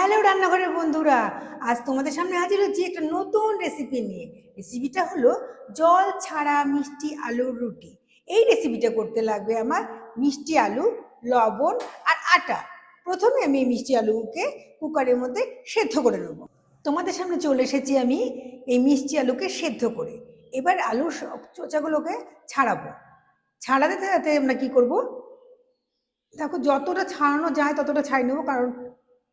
Hello রান্নাঘরের বন্ধুরা, আজ তোমাদের সামনে হাজির হচ্ছি একটা নতুন রেসিপি নিয়ে। রেসিপিটা হলো জল ছাড়া মিষ্টি আলুর রুটি। এই রেসিপিটা করতে লাগবে আমার মিষ্টি আলু, লবণ আর আটা। প্রথমে আমি মিষ্টি আলুকে কুকারের মধ্যে সেদ্ধ করে নেব। তোমাদের সামনে চলে এসেছি আমি এই মিষ্টি আলুকে সেদ্ধ করে। এবার আলুর চোচাগুলোকে ছাড়াবো। ছাড়াতে ছাড়াতে আমরা কী করব? দেখো যতটা ছাড়ানো যায় ততটা ছাড়িয়ে নেব, কারণ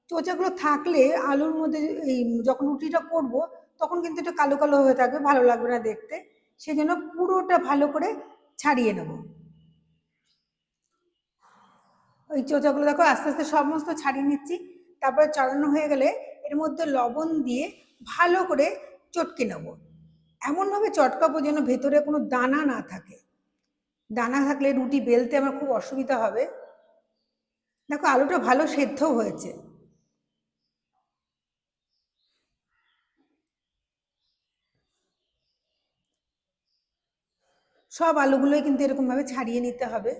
চোচাগুলো থাকলে আলুর মধ্যে এই যখন রুটিটা করব, তখন কিন্তু একটু কালো কালো হয়ে থাকবে, ভালো লাগবে না দেখতে। সেই জন্য পুরোটা ভালো করে ছাড়িয়ে নেব। ওই চোচাগুলো দেখো আস্তে আস্তে সমস্ত ছাড়িয়ে নিচ্ছি। তারপরে চড়ানো হয়ে গেলে এর মধ্যে লবণ দিয়ে ভালো করে চটকে নেব। এমনভাবে চটকাবো যেন ভেতরে কোনো দানা না থাকে। দানা থাকলে রুটি বেলতে আমার খুব অসুবিধা হবে। দেখো আলুটা ভালো সেদ্ধ হয়েছে। সব আলুগুলোই কিন্তু এরকমভাবে ছাড়িয়ে নিতে হবে।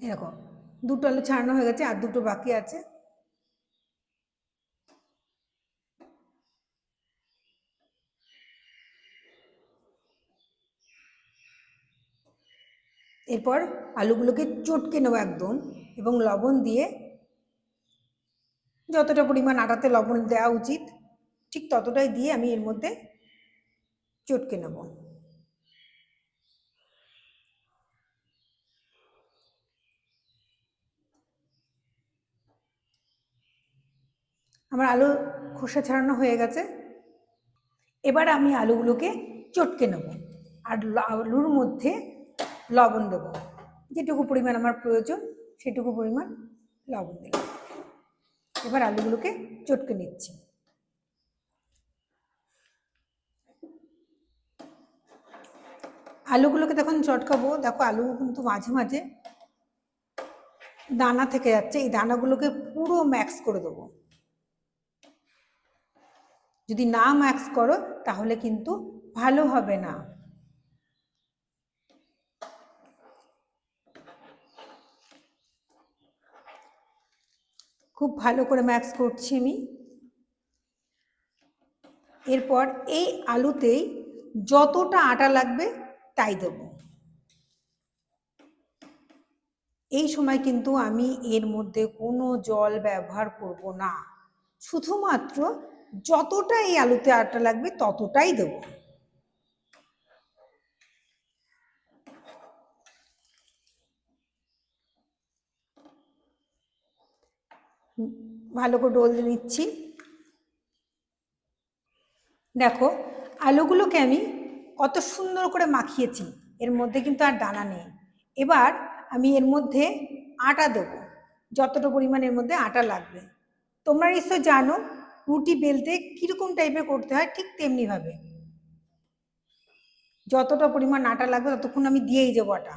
এরকম, দুটো আলু ছাড়ানো হয়ে গেছে আর দুটো বাকি আছে। এরপর আলুগুলোকে চটকে নেব একদম। এবং লবণ দিয়ে যতটা পরিমাণ আটাতে লবণ দেওয়া উচিত, ঠিক ততটাই দিয়ে আমি এর মধ্যে চটকে নেব। আমার আলু খোসা ছাড়ানো হয়ে গেছে। এবার আমি আলুগুলোকে চটকে নেব আর আলুর মধ্যে লবণ দেব, যেটুকু পরিমাণ আমার প্রয়োজন। সেটুকু পরিমাণ লবণ দিলাম। এবার আলুগুলোকে চটকে নিচ্ছি। আলুগুলোকে তখন চটকাবো। দেখো আলু কিন্তু মাঝে মাঝে দানা থেকে যাচ্ছে। এই দানাগুলোকে পুরো ম্যাক্স করে দেবো। যদি না ম্যাক্স করো, তাহলে কিন্তু ভালো হবে না। খুব ভালো করে ম্যাক্স করছি আমি। এরপর এই আলুতেই যতটা আটা লাগবে তাই দেব। এই সময় কিন্তু আমি এর মধ্যে কোনো জল ব্যবহার করব না। শুধুমাত্র যতটা এই আলুতে আটা লাগবে ততটাই দেব। ভালো করে ডোল নিচ্ছি। দেখো, আলুগুলোকে আমি কত সুন্দর করে মাখিয়েছি, এর মধ্যে কিন্তু আর দানা নেই। এবার আমি এর মধ্যে আটা দেবো, যতটা পরিমাণ এর মধ্যে আটা লাগবে। তোমরা নিশ্চয় জানো রুটি বেলতে কীরকম টাইপের করতে হয়, ঠিক তেমনিভাবে যতটা পরিমাণ আটা লাগবে ততক্ষণ আমি দিয়েই যাব আটা।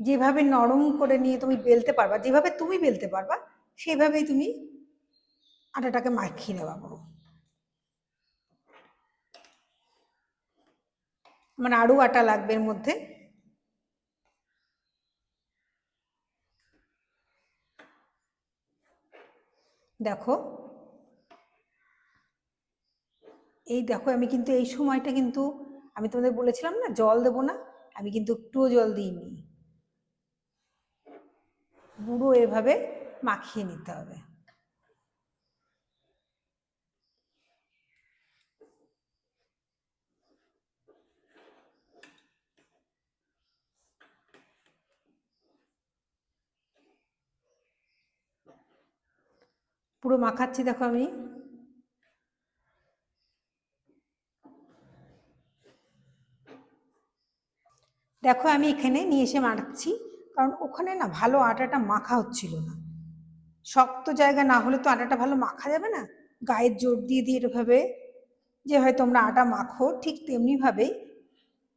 যেভাবে নরম করে নিয়ে তুমি বেলতে পারবা, যেভাবে তুমি বেলতে পারবা, সেভাবেই তুমি আটাটাকে মাখিয়ে নেওয়া করো আমার আরও আটা লাগবে এর মধ্যে। দেখো, এই দেখো আমি কিন্তু এই সময়টা কিন্তু আমি তোমাদের বলেছিলাম না, জল দেবো না, আমি কিন্তু একটুও জল দিইনি। পুরো এভাবে মাখিয়ে নিতে হবে। পুরো মাখাচ্ছি, দেখো আমি। দেখো আমি এখানে নিয়ে এসে মাখাচ্ছি। কারণ ওখানে না ভালো আটাটা মাখা হচ্ছিল না। শক্ত জায়গা না হলে তো আটাটা ভালো মাখা যাবে না। গায়ের জোর দিয়ে দিয়ে এভাবে যে হয় তোমরা আটা মাখো, ঠিক তেমনিভাবেই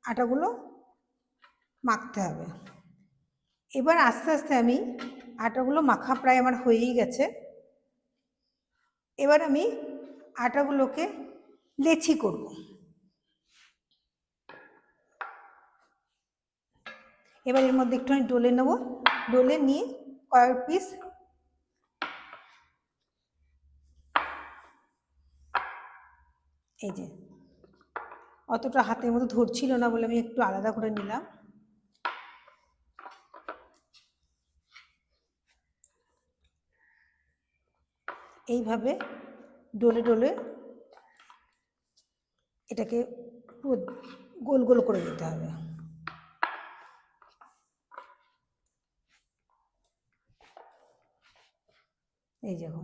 আটাগুলো মাখতে হবে। এবার আস্তে আস্তে আমি আটাগুলো মাখা প্রায় আমার হয়েই গেছে। এবার আমি আটাগুলোকে লেচি করব। এবার এর মধ্যে একটুখানি ডলে নেব। ডলে নিয়ে কয়েক পিস এই যে, অতটা হাতের মধ্যে ধরছিল না বলে আমি একটু আলাদা করে নিলাম। এইভাবে ডলে ডলে এটাকে গোল গোল করে দিতে হবে। এই দেখো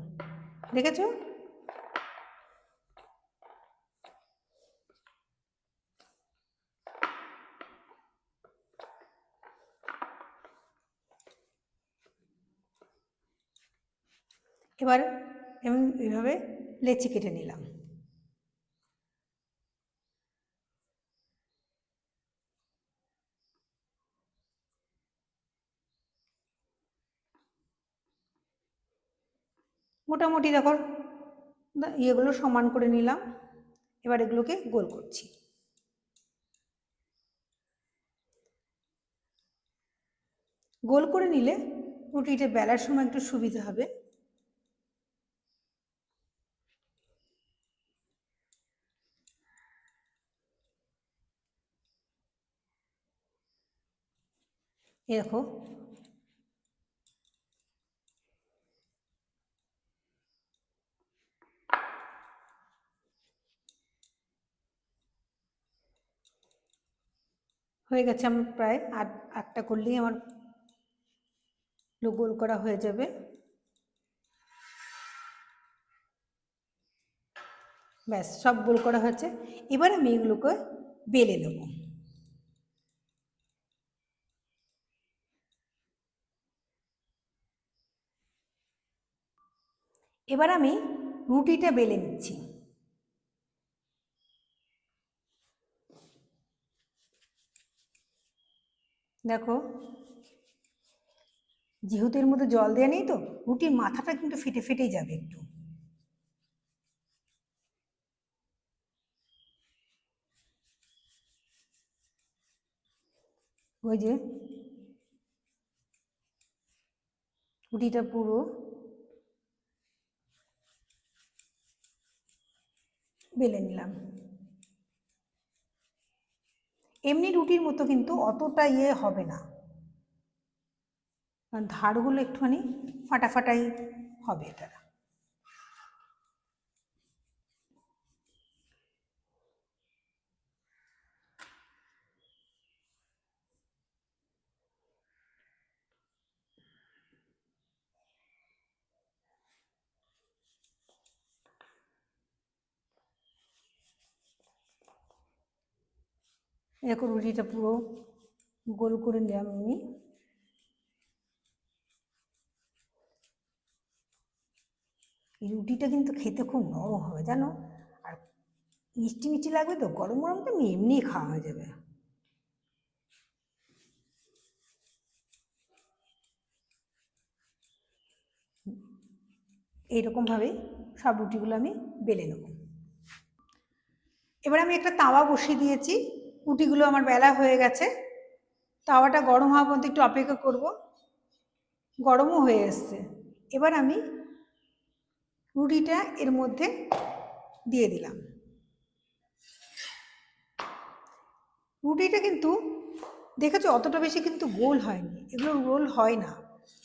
দেখেছ? এবার আমি এইভাবে লেচি কেটে নিলাম। মোটামুটি দেখো ইয়েগুলো সমান করে নিলাম। এবার এগুলোকে গোল করছি। গোল করে নিলে রুটিটা বেলার সময় একটু সুবিধা হবে। দেখো হয়ে গেছে আমার প্রায় আট, আটটা করলেই আমার গোল করা হয়ে যাবে। ব্যাস, সব গোল করা হয়েছে। এবার আমি এগুলোকে বেলে নেব। এবার আমি রুটিটা বেলে নিচ্ছি। দেখো যেহেতু এর মধ্যে জল দেওয়া নেই তো, রুটির মাথাটা কিন্তু ফেটে ফেটেই যাবে একটু। ওই যে, রুটিটা পুরো বেলে নিলাম। এমনি রুটির মতো কিন্তু অতটা ইয়ে হবে না। ধারগুলো একটুখানি ফাটাফাটাই হবে এটা এরকম রুটিটা পুরো গোল করে নিলাম আমি। এই রুটিটা কিন্তু খেতে খুব নরম হবে, জানো? আর মিষ্টি মিষ্টি লাগবে তো, গরম গরম তো এমনিই খাওয়া হয়ে যাবে। এইরকমভাবেই সব রুটিগুলো আমি বেলে নেব। এবার আমি একটা তাওয়া বসিয়ে দিয়েছি। রুটিগুলো আমার বেলা হয়ে গেছে। তাওয়াটা গরম হওয়া পর্যন্ত একটু অপেক্ষা করব। গরমও হয়ে এসছে। এবার আমি রুটিটা এর মধ্যে দিয়ে দিলাম। রুটিটা কিন্তু দেখেছ অতটা বেশি কিন্তু গোল হয়নি। এগুলো রোল হয় না।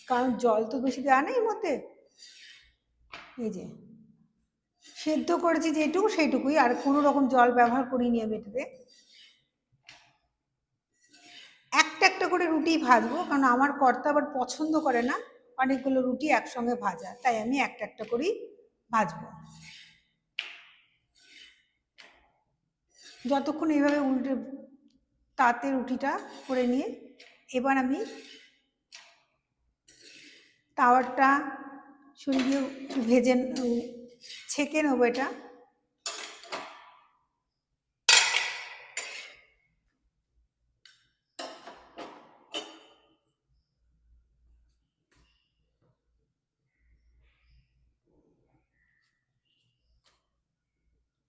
কারণ জল তো বেশি দেওয়া নেই এর মধ্যে। এই যে, সেদ্ধ করেছি যেটুকু, সেইটুকুই। আর কোনো রকম জল ব্যবহার করিনি আমি এটাতে। একটা একটা করে রুটি ভাজবো, কারণ আমার কর্তা আবার পছন্দ করে না। অনেকগুলো রুটি একসঙ্গে ভাজা, তাই আমি একটা একটা করেই ভাজবো। যতক্ষণ এইভাবে উল্টে তাতে রুটিটা করে নিয়ে, এবার আমি তাওয়ারটা সরিয়ে ভেজে ছেঁকে নেব এটা।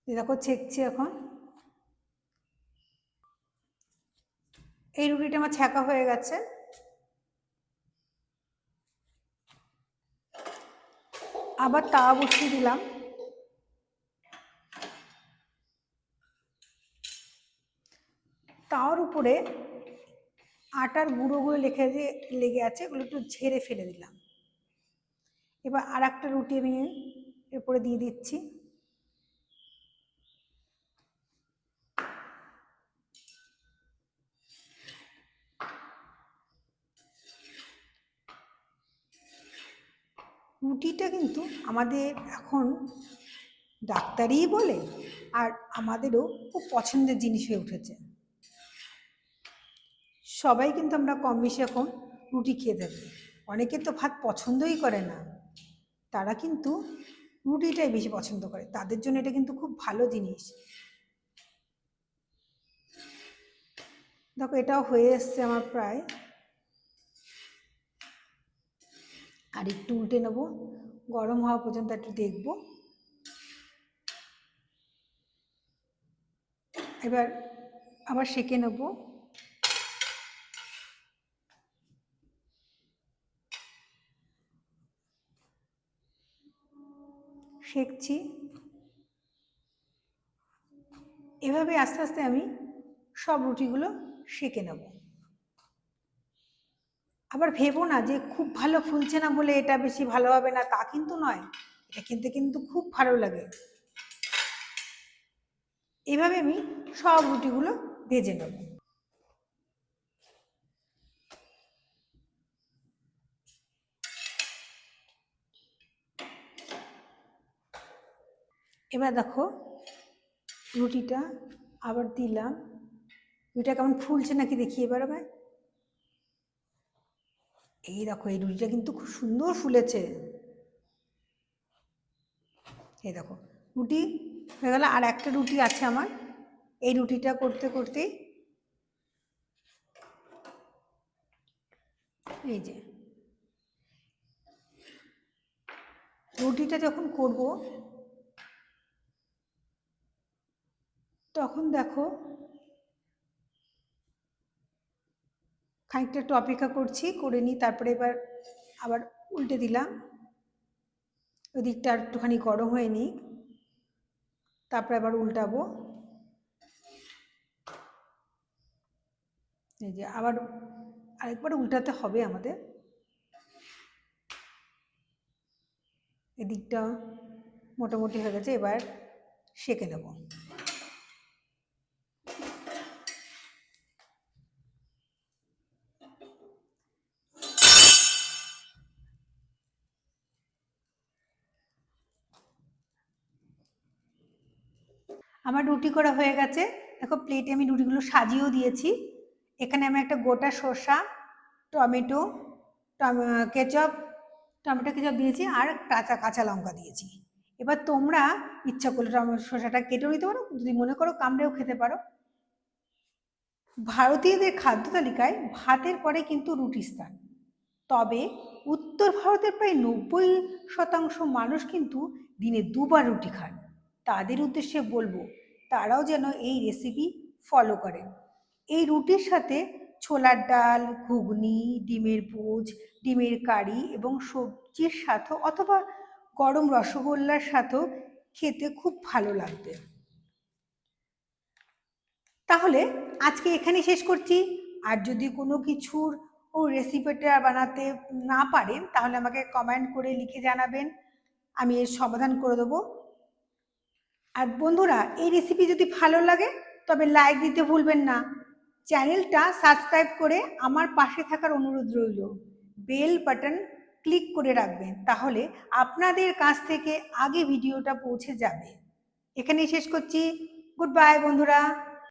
দেখো ছেঁকছি এখন। এই রুটিটা আমার ছ্যাঁকা হয়ে গেছে। আবার তাওয়া বসিয়ে দিলাম। তাওয়ার উপরে আটার গুঁড়োগুলো লেখে যে লেগে আছে ওগুলো একটু ঝেড়ে ফেলে দিলাম। এবার আর একটা রুটি আমি এরপরে দিয়ে দিচ্ছি। রুটিটা কিন্তু আমাদের এখন ডাক্তারই বলে আর আমাদেরও খুব পছন্দের জিনিস হয়ে উঠেছে। সবাই কিন্তু আমরা কম বেশি এখন রুটি খেয়ে থাকি। অনেকে তো ভাত পছন্দই করে না। তারা কিন্তু রুটিটাই বেশি পছন্দ করে। তাদের জন্য এটা কিন্তু খুব ভালো জিনিস। দেখো এটাও হয়ে এসছে আমার প্রায় আর একটু উল্টে নেব। গরম হওয়া পর্যন্ত একটু দেখব। এবার আবার সেঁকে নেব। সেঁকছি। এভাবে আস্তে আস্তে আমি সব রুটিগুলো সেঁকে নেব। আবার ভেবো না যে খুব ভালো ফুলছে না বলে এটা বেশি ভালো হবে না, তা কিন্তু নয়। এটা কিনতে কিন্তু খুব ভালো লাগে। এভাবে আমি সব রুটিগুলো ভেজে নেব। এবার দেখো রুটিটা আবার দিলাম। রুটিটা কেমন ফুলছে নাকি দেখি এবার আমায়। এই দেখো, এই রুটিটা কিন্তু খুব সুন্দর ফুলেছে। এই দেখো রুটি হয়ে গেল, আর একটা রুটি আছে আমার। এই রুটিটা করতে করতেই এই যে রুটিটা যখন করব, তখন দেখো খানিকটা একটু অপেক্ষা করছি, করে নিই তারপরে এবার আবার উল্টে দিলাম। ওই দিকটা একটুখানি গরম হয়ে নিই তারপরে আবার উল্টাবো। এই যে আবার আরেকবার উল্টাতে হবে আমাদের। এদিকটা মোটামুটি হয়ে গেছে, এবার সেঁকে নেব। আমার রুটি করা হয়ে গেছে। দেখো প্লেটে আমি রুটিগুলো সাজিয়েও দিয়েছি। এখানে আমি একটা গোটা শসা, টমেটো কেচপ টমেটো, কেচপ দিয়েছি আর কাঁচা কাঁচা লঙ্কা দিয়েছি। এবার তোমরা ইচ্ছা করলে টমেটো শসাটা কেটেও নিতে পারো, যদি মনে করো কামড়েও খেতে পারো। ভারতীয়দের খাদ্য তালিকায় ভাতের পরে কিন্তু রুটি স্থান। তবে উত্তর ভারতের প্রায় নব্বই শতাংশ মানুষ কিন্তু দিনে দুবার রুটি খান। তাদের উদ্দেশ্যে বলব তারাও যেন এই রেসিপি ফলো করেন। এই রুটির সাথে ছোলার ডাল, ঘুগনি, ডিমের পুজ ডিমের কারি এবং সবজির সাথেও অথবা গরম রসগোল্লার সাথেও খেতে খুব ভালো লাগবে। তাহলে আজকে এখানে শেষ করছি। আর যদি কোনো কিছুর ও রেসিপিটা বানাতে না পারেন, তাহলে আমাকে কমেন্ট করে লিখে জানাবেন। আমি এর সমাধান করে দেবো। আর বন্ধুরা, এই রেসিপি যদি ভালো লাগে, তবে লাইক দিতে ভুলবেন না। চ্যানেলটা সাবস্ক্রাইব করে আমার পাশে থাকার অনুরোধ রইল। বেল বাটন ক্লিক করে রাখবেন, তাহলে আপনাদের কাছ থেকে আগে ভিডিওটা পৌঁছে যাবে। এখানেই শেষ করছি। গুড বাই বন্ধুরা।